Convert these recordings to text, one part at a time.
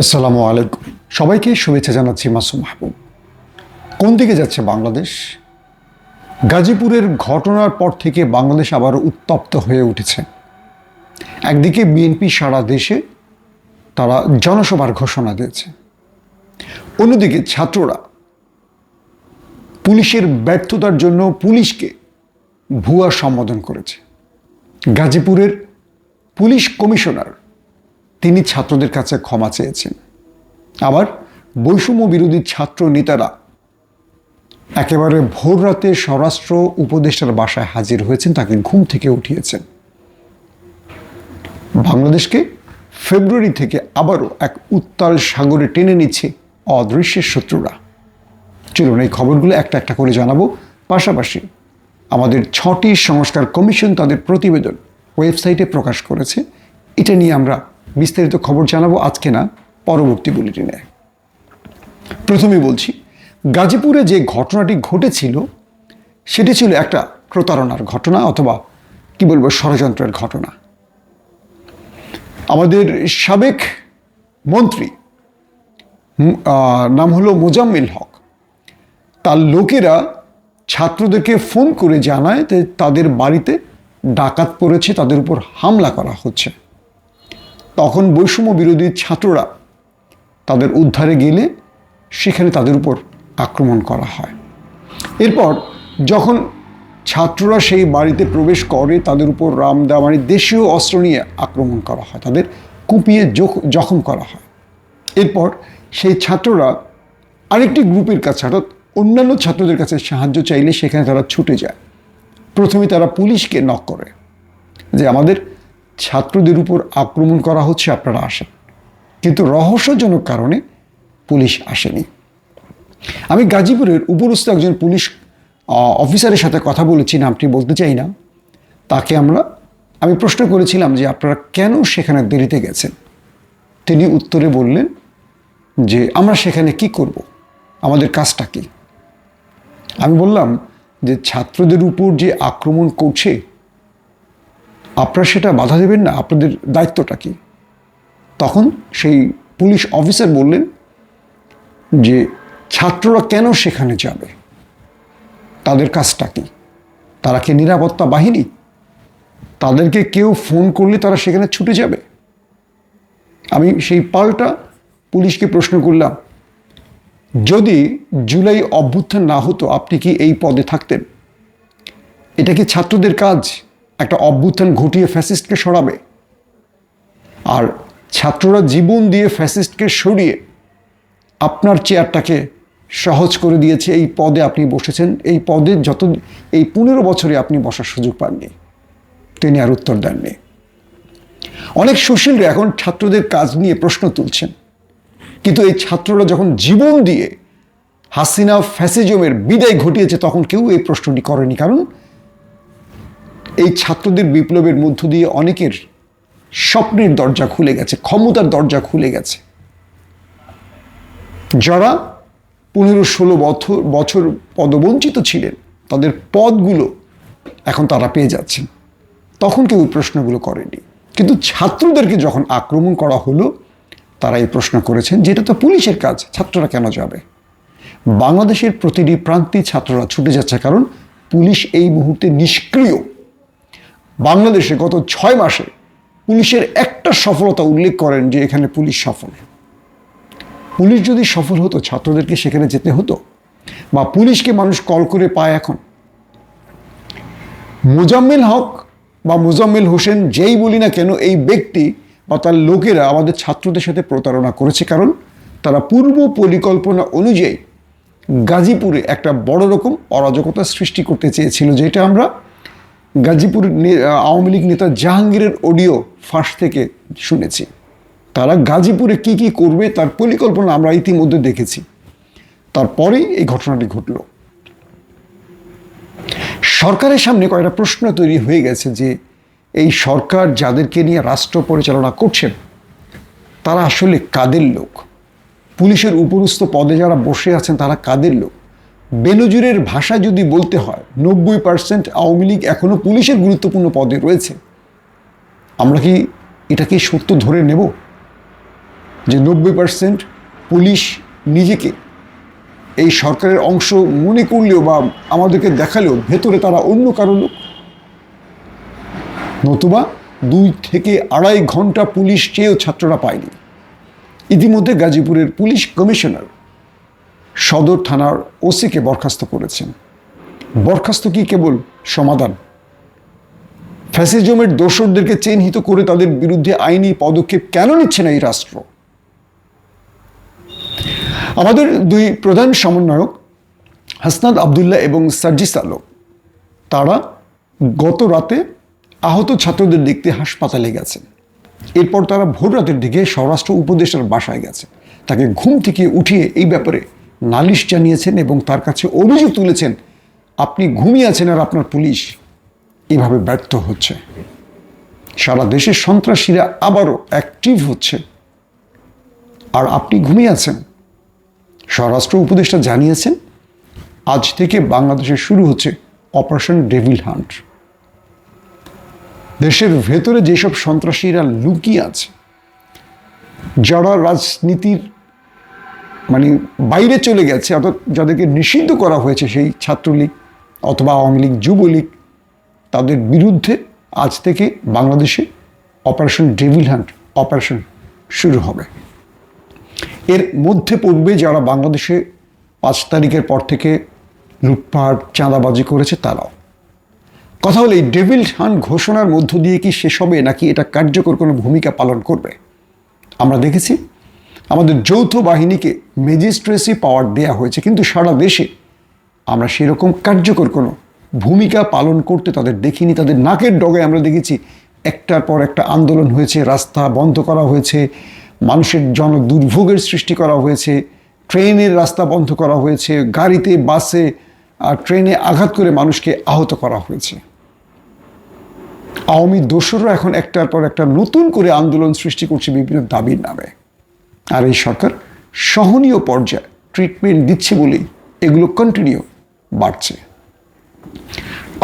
আসসালামু আলাইকুম। সবাইকে শুভেচ্ছা জানাচ্ছি মাসুম মাহবুব। কোন দিকে যাচ্ছে বাংলাদেশ? গাজীপুরের ঘটনার পর থেকে বাংলাদেশ আবার উত্তপ্ত হয়ে উঠেছে। একদিকে বিএনপি সারা দেশে তারা জনসভার ঘোষণা দিয়েছে। অন্যদিকে ছাত্ররা পুলিশের ব্যর্থতার জন্য পুলিশকে ভুয়া সম্বোধন করেছে। গাজীপুরের পুলিশ কমিশনার তিনি ছাত্রদের কাছে ক্ষমা চেয়েছেন। আবার বৈষম্য বিরোধী ছাত্র নেতারা একেবারে ভোর রাতে স্বরাষ্ট্র উপদেষ্টার বাসায় হাজির হয়েছেন, তাকে ঘুম থেকে উঠিয়েছেন। বাংলাদেশকে ফেব্রুয়ারি থেকে আবারও এক উত্তাল সাগরে টেনে নিচ্ছে অদৃশ্যের শত্রুরা। চলুন এই খবরগুলো একটা একটা করে জানাব। পাশাপাশি আমাদের ছটি সংস্কার কমিশন তাদের প্রতিবেদন ওয়েবসাইটে প্রকাশ করেছে। এটা নিয়ে আমরা বিস্তারিত খবর জানাব আজকে না, পরবর্তী বুলেটিনে। প্রথমেই বলছি, গাজীপুরে যে ঘটনাটি ঘটেছিল, সেটি ছিল একটা প্রতারণার ঘটনা অথবা কি বলব ষড়যন্ত্রের ঘটনা। আমাদের সাবেক মন্ত্রী নাম হলো মোজাম্মেল হক। তার লোকেরা ছাত্রদেরকে ফোন করে জানায় যে তাদের বাড়িতে ডাকাত পড়েছে, তাদের উপর হামলা করা হচ্ছে। তখন বৈষম্য বিরোধী ছাত্ররা তাদের উদ্ধারে গেলে সেখানে তাদের উপর আক্রমণ করা হয়। এরপর যখন ছাত্ররা সেই বাড়িতে প্রবেশ করে, তাদের উপর রামদা মানে দেশীয় অস্ত্র নিয়ে আক্রমণ করা হয়, তাদের কুপিয়ে জখ- জখম করা হয়। এরপর সেই ছাত্ররা আরেকটি গ্রুপের কাছে, অর্থাৎ অন্যান্য ছাত্রদের কাছে সাহায্য চাইলে সেখানে তারা ছুটে যায়। প্রথমে তারা পুলিশকে নক করে যে, আমাদের ছাত্রদের উপর আক্রমণ করা হচ্ছে আপনারা আসেন। কিন্তু রহস্যজনক কারণে পুলিশ আসেনি। আমি গাজীপুরের উপরস্থ একজন পুলিশ অফিসারের সাথে কথা বলেছি, নামটি বলতে চাই না। তাকে আমরা, আমি প্রশ্ন করেছিলাম যে আপনারা কেন সেখানে দেরিতে গেছেন? তিনি উত্তরে বললেন যে আমরা সেখানে কি করব? আমাদের কাজটা কি? আমি বললাম যে ছাত্রদের উপর যে আক্রমণ করছে আপনারা সেটা বাধা দেবেন না, আপনাদের দায়িত্বটা কি? তখন সেই পুলিশ অফিসার বললেন যে, ছাত্ররা কেন সেখানে যাবে? তাদের কাজটা কি? তারা কি নিরাপত্তা বাহিনী? তাদেরকে কেউ ফোন করলে তারা সেখানে ছুটে যাবে? আমি সেই পাল্টা পুলিশকে প্রশ্ন করলাম, যদি জুলাই অভ্যুত্থান না হতো, আপনি কি এই পদে থাকতেন? এটা কি ছাত্রদের কাজ? একটা অভ্যুত্থান ঘটিয়ে ফ্যাসিস্টকে সরাবে। আর ছাত্ররা জীবন দিয়ে ফ্যাসিস্টকে সরিয়ে আপনার চেয়ারটাকে সহজ করে দিয়েছে। এই পদে আপনি বসেছেন। এই পদে যত, এই পনেরো বছরে আপনি বসার সুযোগ পাননি। তিনি আর উত্তর দেননি। অনেক সুশীলরা এখন ছাত্রদের কাজ নিয়ে প্রশ্ন তুলছেন। কিন্তু এই ছাত্ররা যখন জীবন দিয়ে হাসিনা ফ্যাসিজমের বিদায় ঘটিয়েছে, তখন কেউ এই প্রশ্নটি করেনি। কারণ এই ছাত্রদের বিপ্লবের মধ্য দিয়ে অনেকের স্বপ্নের দরজা খুলে গেছে, ক্ষমতার দরজা খুলে গেছে। যারা পনেরো ষোলো বছর বছর পদবঞ্চিত ছিলেন, তাদের পদগুলো এখন তারা পেয়ে যাচ্ছেন। তখন কেউ প্রশ্নগুলো করেনি। কিন্তু ছাত্রদেরকে যখন আক্রমণ করা হলো, তারা এই প্রশ্ন করেছেন, যেটা তো পুলিশের কাজ, ছাত্ররা কেন যাবে? বাংলাদেশের প্রতিটি প্রান্তে ছাত্ররা ছুটে যাচ্ছে, কারণ পুলিশ এই মুহূর্তে নিষ্ক্রিয়। বাংলাদেশে গত ছয় মাসে পুলিশের একটা সফলতা উল্লেখ করেন যে এখানে পুলিশ সফল। পুলিশ যদি সফল হতো, ছাত্রদেরকে সেখানে যেতে হতো, বা পুলিশকে মানুষ কল করে পায় এখন। মোজাম্মেল হক বা মোজাম্মেল হোসেন যেই বলি না কেন, এই ব্যক্তি বা তার লোকেরা আমাদের ছাত্রদের সাথে প্রতারণা করেছে। কারণ তারা পূর্ব পরিকল্পনা অনুযায়ী গাজীপুরে একটা বড় রকম অরাজকতা সৃষ্টি করতে চেয়েছিল, যেটা আমরা গাজীপুর আওয়ামী লীগ নেতা জাহাঙ্গীরের অডিও ফাঁস থেকে শুনেছি। তারা গাজীপুরে কি কি করবে তার পরিকল্পনা আমরা ইতিমধ্যে দেখেছি। তারপরেই এই ঘটনাটি ঘটল। সরকারের সামনে কয়েকটা প্রশ্ন তৈরি হয়ে গেছে যে, এই সরকার যাদেরকে নিয়ে রাষ্ট্র পরিচালনা করছেন, তারা আসলে কাদের লোক? পুলিশের উপরস্থ পদে যারা বসে আছেন, তারা কাদের লোক? বেনজিরের ভাষা যদি বলতে হয়, নব্বই পার্সেন্ট আওয়ামী লীগ এখনও পুলিশের গুরুত্বপূর্ণ পদে রয়েছে। আমরা কি এটা কি সত্য ধরে নেব? যে নব্বই পার্সেন্ট পুলিশ নিজেকে এই সরকারের অংশ মনে করলেও বা আমাদেরকে দেখালেও ভেতরে তারা অন্য কারও লোক। নতুবা দুই থেকে আড়াই ঘণ্টা পুলিশ চেয়েও ছাত্ররা পায়নি। ইতিমধ্যে গাজীপুরের পুলিশ কমিশনার সদর থানার ওসিকে বরখাস্ত করেছেন। বরখাস্ত কি কেবল সমাধান? ফ্যাসিজমের দোসরদেরকে চিহ্নিত করে তাদের বিরুদ্ধে আইনি পদক্ষেপ কেন নিচ্ছে না এই রাষ্ট্র? আমাদের দুই প্রধান সমন্বয়ক হাসনাদ আবদুল্লাহ এবং সার্জিস আলম, তারা গত রাতে আহত ছাত্রদের দেখতে হাসপাতালে গেছেন। এরপর তারা ভোর রাতের দিকে স্বরাষ্ট্র উপদেষ্টার বাসায় গেছে। তাকে ঘুম থেকে উঠিয়ে এই ব্যাপারে নালিশ জানিয়েছেন এবং তার কাছে অভিযোগ তুলেছেন, আপনি ঘুমিয়ে আছেন আর আপনার পুলিশ এভাবে ব্যর্থ হচ্ছে। সারা দেশের সন্ত্রাসীরা আবারও অ্যাক্টিভ হচ্ছে। আর আপনি ঘুমিয়ে আছেন। স্বরাষ্ট্র উপদেষ্টা জানিয়েছেন, আজ থেকে বাংলাদেশে শুরু হচ্ছে অপারেশন ডেভিল হান্ট। দেশের ভেতরে যেসব সন্ত্রাসীরা লুকিয়ে আছে, যারা রাজনীতির মানে বাইরে চলে গেছে, অর্থাৎ যাদেরকে নিষিদ্ধ করা হয়েছে সেই ছাত্রলীগ অথবা আওয়ামী লীগ, যুবলীগ, তাদের বিরুদ্ধে আজ থেকে বাংলাদেশে অপারেশন ডেভিল হান্ট অপারেশন শুরু হবে। এর মধ্যে পড়বে যারা বাংলাদেশে পাঁচ তারিখের পর থেকে লুটপাট, চাঁদাবাজি করেছে তারাও। কথা হলো, এই ডেভিল হান ঘোষণার মধ্য দিয়ে কি শেষ হবে, নাকি এটা কার্যকর কোনো ভূমিকা পালন করবে? আমরা দেখেছি আমাদের যৌথ বাহিনীকে ম্যাজিস্ট্রেসি পাওয়ার দেয়া হয়েছে। কিন্তু সারা দেশে আমরা সেরকম কার্যকর কোনো ভূমিকা পালন করতে তাদের দেখিনি। তাদের নাকের ডগে আমরা দেখেছি একটার পর একটা আন্দোলন হয়েছে, রাস্তা বন্ধ করা হয়েছে, মানুষের জন দুর্ভোগের সৃষ্টি করা হয়েছে, ট্রেনের রাস্তা বন্ধ করা হয়েছে, গাড়িতে, বাসে আর ট্রেনে আঘাত করে মানুষকে আহত করা হয়েছে। আওয়ামী দোসররা এখন একটার পর একটা নতুন করে আন্দোলন সৃষ্টি করছে বিভিন্ন দাবির নামে। আর এই সরকার সহনীয় পর্যায়ে ট্রিটমেন্ট দিচ্ছে বলেই এগুলো কন্টিনিউ বাড়ছে।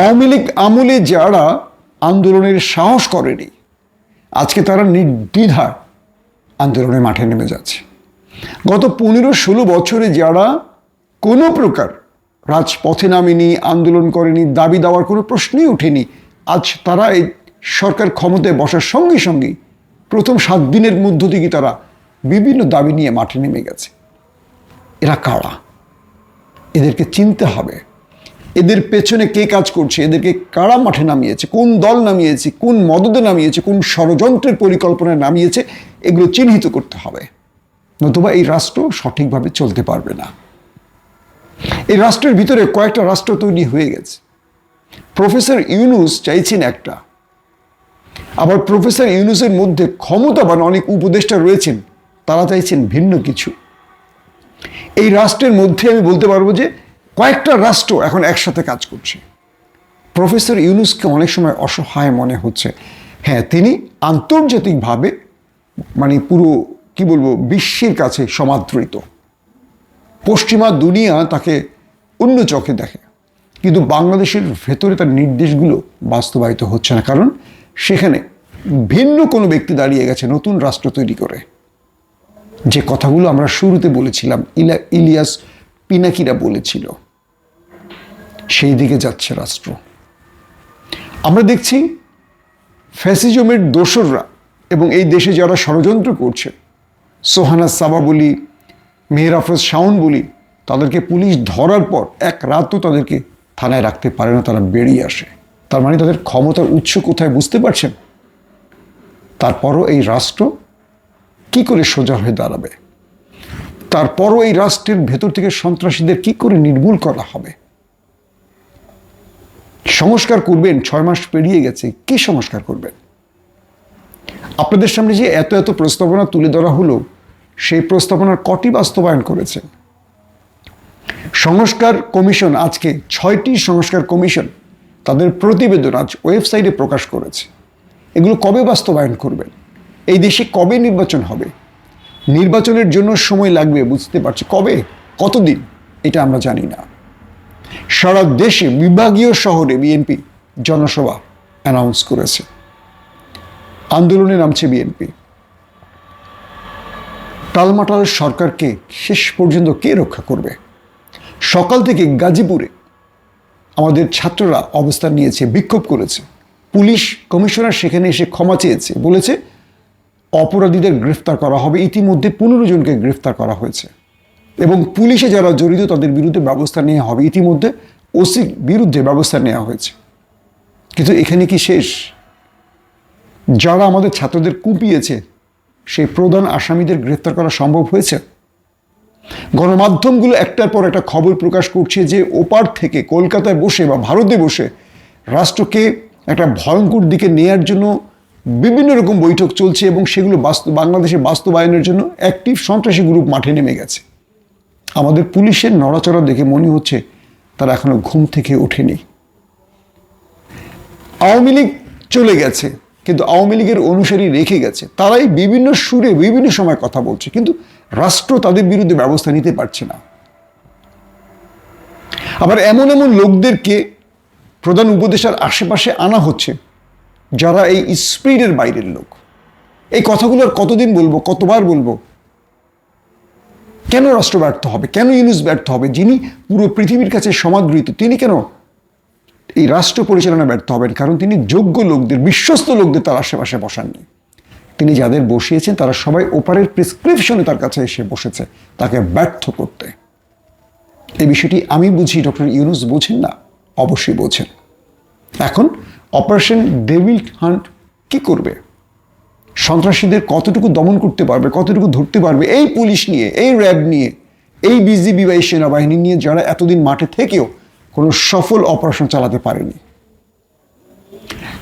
আওয়ামী লীগ আমলে যারা আন্দোলনের সাহস করেনি, আজকে তারা নির্দ্বিধায় আন্দোলনের মাঠে নেমে যাচ্ছে। গত পনেরো ষোলো বছরে যারা কোনো প্রকার রাজপথে নামেনি, আন্দোলন করেনি, দাবি দেওয়ার কোনো প্রশ্নই ওঠেনি, আজ তারা এই সরকার ক্ষমতায় বসার সঙ্গে সঙ্গে প্রথম সাত দিনের মধ্য থেকে তারা বিভিন্ন দাবি নিয়ে মাঠে নেমে গেছে। এরা কারা? এদেরকে চিনতে হবে। এদের পেছনে কে কাজ করছে? এদেরকে কারা মাঠে নামিয়েছে? কোন দল নামিয়েছে? কোন মদদে নামিয়েছে? কোন ষড়যন্ত্রের পরিকল্পনায় নামিয়েছে? এগুলো চিহ্নিত করতে হবে। নতুবা এই রাষ্ট্র সঠিকভাবে চলতে পারবে না। এই রাষ্ট্রের ভিতরে কয়েকটা রাষ্ট্র তৈরি হয়ে গেছে। প্রফেসর ইউনুস চাইছেন একটা। আবার প্রফেসর ইউনুসের মধ্যে ক্ষমতাবান অনেক উপদেষ্টা রয়েছেন। তারা চাইছেন ভিন্ন কিছু। এই রাষ্ট্রের মধ্যে আমি বলতে পারব যে কয়েকটা রাষ্ট্র এখন একসাথে কাজ করছে। প্রফেসর ইউনুসকে অনেক সময় অসহায় মনে হচ্ছে। হ্যাঁ তিনি আন্তর্জাতিকভাবে মানে পুরো, কি বলব, বিশ্বের কাছে সমাদৃত। পশ্চিমা দুনিয়া তাকে অন্য চোখে দেখে। কিন্তু বাংলাদেশের ভেতরে তার নির্দেশগুলো বাস্তবায়িত হচ্ছে না। কারণ সেখানে ভিন্ন কোনো ব্যক্তি দাঁড়িয়ে গেছে নতুন রাষ্ট্র তৈরি করে। যে কথাগুলো আমরা শুরুতে বলেছিলাম, ইলা, ইলিয়াস পিনাকিরা বলেছিল, সেই দিকে যাচ্ছে রাষ্ট্র। আমরা দেখছি ফ্যাসিজমের দোসররা এবং এই দেশে যারা ষড়যন্ত্র করছে, সোহানা সাবা বলি, মেহের আফরোজ শাওন বলি, তাদেরকে পুলিশ ধরার পর এক রাতও তাদেরকে থানায় রাখতে পারে না, তারা বেরিয়ে আসে। তার মানে তাদের ক্ষমতার উৎস কোথায় বুঝতে পারছেন? তারপরও এই রাষ্ট্র কি করে সোজা হয়ে দাঁড়াবে? তারপরও এই রাষ্ট্রের ভেতর থেকে সন্ত্রাসীদের কি করে নির্মূল করা হবে? সংস্কার করবেন, ছয় মাস পেরিয়ে গেছে, কি সংস্কার করবেন? আপনাদের সামনে যে এত এত প্রস্তাবনা তুলে ধরা হলো, সেই প্রস্তাবনার কটি বাস্তবায়ন করেছেন? সংস্কার কমিশন আজকে ছয়টি সংস্কার কমিশন তাদের প্রতিবেদন আজ ওয়েবসাইটে প্রকাশ করেছে। এগুলো কবে বাস্তবায়ন করবেন? এই দেশে কবে নির্বাচন হবে? নির্বাচনের জন্য সময় লাগবে, বুঝতে পারছি। কবে? কতদিন? এটা আমরা জানি না। সারা দেশে বিভাগীয় শহরে বিএনপি জনসভা অ্যানাউন্স করেছে। আন্দোলনে নামছে বিএনপি টালমাটাল সরকারকে শেষ পর্যন্ত কে রক্ষা করবে? সকাল থেকে গাজীপুরে আমাদের ছাত্ররা অবস্থান নিয়েছে, বিক্ষোভ করেছে। পুলিশ কমিশনার সেখানে এসে ক্ষমা চেয়েছে, বলেছে অপরাধীদের গ্রেফতার করা হবে। ইতিমধ্যে পনেরো জনকে গ্রেফতার করা হয়েছে। এবং পুলিশে যারা জড়িত, তাদের বিরুদ্ধে ব্যবস্থা নেওয়া হবে। ইতিমধ্যে ওসির বিরুদ্ধে ব্যবস্থা নেওয়া হয়েছে। কিন্তু এখানে কি শেষ? যারা আমাদের ছাত্রদের কুপিয়েছে, সেই প্রধান আসামিদের গ্রেফতার করা সম্ভব হয়েছে? গণমাধ্যমগুলো একটার পর একটা খবর প্রকাশ করছে যে, ওপার থেকে কলকাতায় বসে বা ভারতে বসে রাষ্ট্রকে একটা ভয়ঙ্কর দিকে নেয়ার জন্য বিভিন্ন রকম বৈঠক চলছে এবং সেগুলো বাস্তব বাংলাদেশে বাস্তবায়নের জন্য একটি সন্ত্রাসী গ্রুপ মাঠে নেমে গেছে। আমাদের পুলিশের নড়াচড়া দেখে মনে হচ্ছে তারা এখনও ঘুম থেকে ওঠেনি। আওয়ামী লীগ চলে গেছে, কিন্তু আওয়ামী লীগের অনুসারী রেখে গেছে। তারাই বিভিন্ন সুরে বিভিন্ন সময় কথা বলছে, কিন্তু রাষ্ট্র তাদের বিরুদ্ধে ব্যবস্থা নিতে পারছে না। আবার এমন এমন লোকদেরকে প্রধান উপদেশার আশেপাশে আনা হচ্ছে। যারা এই স্পিডের বাইরের লোক। এই কথাগুলো আর কতদিন বলব, কতবার বলব? কেন রাষ্ট্র ব্যর্থ হবে? কেন ইউনুস ব্যর্থ হবে? যিনি পুরো পৃথিবীর কাছে সমাদৃত, তিনি কেন এই রাষ্ট্র পরিচালনা ব্যর্থ হবেন? কারণ তিনি যোগ্য লোকদের, বিশ্বস্ত লোকদের তার আশেপাশে বসাননি। তিনি যাদের বসিয়েছেন, তারা সবাই ওপারের প্রেসক্রিপশনে তার কাছে এসে বসেছে, তাকে ব্যর্থ করতে। এই বিষয়টি আমি বুঝি, ডক্টর ইউনুস বোঝেন না? অবশ্যই বোঝেন। এখন অপারেশন ডেভিল হান্ট কি করবে? সন্ত্রাসীদের কতটুকু দমন করতে পারবে, কতটুকু ধরতে পারবে? এই পুলিশ নিয়ে, এই র্যাব নিয়ে, এই বিজিবি বা এই সেনাবাহিনী নিয়ে যারা এতদিন মাঠে থেকেও কোনো সফল অপারেশন চালাতে পারেনি।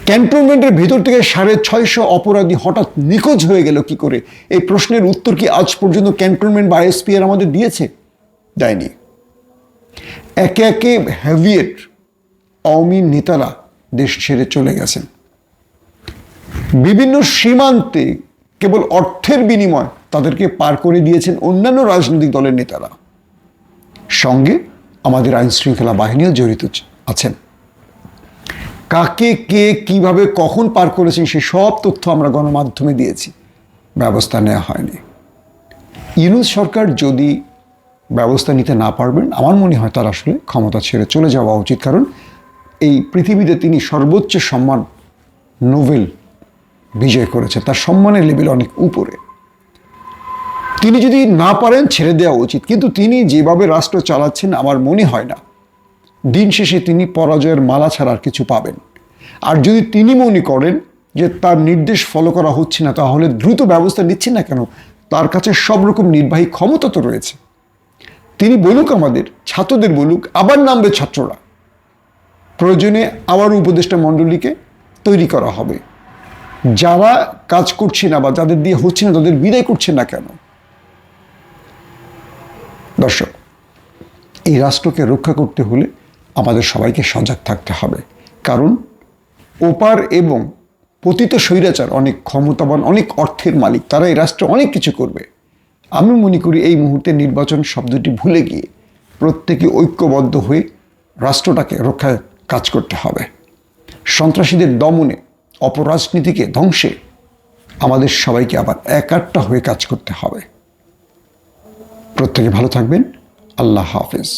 ক্যান্টনমেন্টের ভেতর থেকে সাড়ে ছয়শো অপরাধী হঠাৎ নিখোঁজ হয়ে গেল কি করে? এই প্রশ্নের উত্তর কি আজ পর্যন্ত ক্যান্টনমেন্ট বা এসপিআর আমাদের দিয়েছে? দেয়নি। একে একে হ্যাভিয়েট আওয়ামী নেতারা দেশ ছেড়ে চলে গেছেন। বিভিন্ন সীমান্তে কেবল অর্থের বিনিময় তাদেরকে পার করে দিয়েছেন অন্যান্য রাজনৈতিক দলের নেতারা। সঙ্গে আমাদের আইন শৃঙ্খলা বাহিনীও জড়িত আছেন। কাকে কে কীভাবে কখন পার করেছেন সে সব তথ্য আমরা গণমাধ্যমে দিয়েছি। ব্যবস্থা নেওয়া হয়নি। ইউনুস সরকার যদি ব্যবস্থা নিতে না পারবেন, আমার মনে হয় তার আসলে ক্ষমতা ছেড়ে চলে যাওয়া উচিত। কারণ এই পৃথিবীতে তিনি সর্বোচ্চ সম্মান নোবেল বিজয় করেছে। তার সম্মানের লেভেল অনেক উপরে। তিনি যদি না পারেন, ছেড়ে দেওয়া উচিত। কিন্তু তিনি যেভাবে রাষ্ট্র চালাচ্ছেন, আমার মনে হয় না। দিন শেষে তিনি পরাজয়ের মালা ছাড়া আর কিছু পাবেন। আর যদি তিনি মনে করেন যে তার নির্দেশ ফলো করা হচ্ছে না, তাহলে দ্রুত ব্যবস্থা নিচ্ছেন না কেন? তার কাছে সব রকম নির্বাহী ক্ষমতা তো রয়েছে। তিনি বলুক আমাদের, ছাত্রদের বলুক, আবার নামবে ছাত্ররা। প্রয়োজনে আবার উপদেষ্টা মণ্ডলীকে তৈরি করা হবে। যারা কাজ করছে না বা যাদের দিয়ে হচ্ছে না, তাদের বিদায় করছে না কেন? দর্শক, এই রাষ্ট্রকে রক্ষা করতে হলে আমাদের সবাইকে সজাগ থাকতে হবে। কারণ ওপার এবং পতিত স্বৈরাচার অনেক ক্ষমতাবান, অনেক অর্থের মালিক, তারা এই রাষ্ট্রে অনেক কিছু করবে। আমি মনে করি এই মুহূর্তে নির্বাচন শব্দটি ভুলে গিয়ে প্রত্যেকে ঐক্যবদ্ধ হয়ে রাষ্ট্রটাকে রক্ষায় কাজ করতে হবে। সন্ত্রাসীদের দমনে অপরাজনীতিকে ধ্বংসে আমাদের সবাইকে আবার একাট্টা হয়ে কাজ করতে হবে। প্রত্যেকে ভালো থাকবেন। আল্লাহ হাফিজ।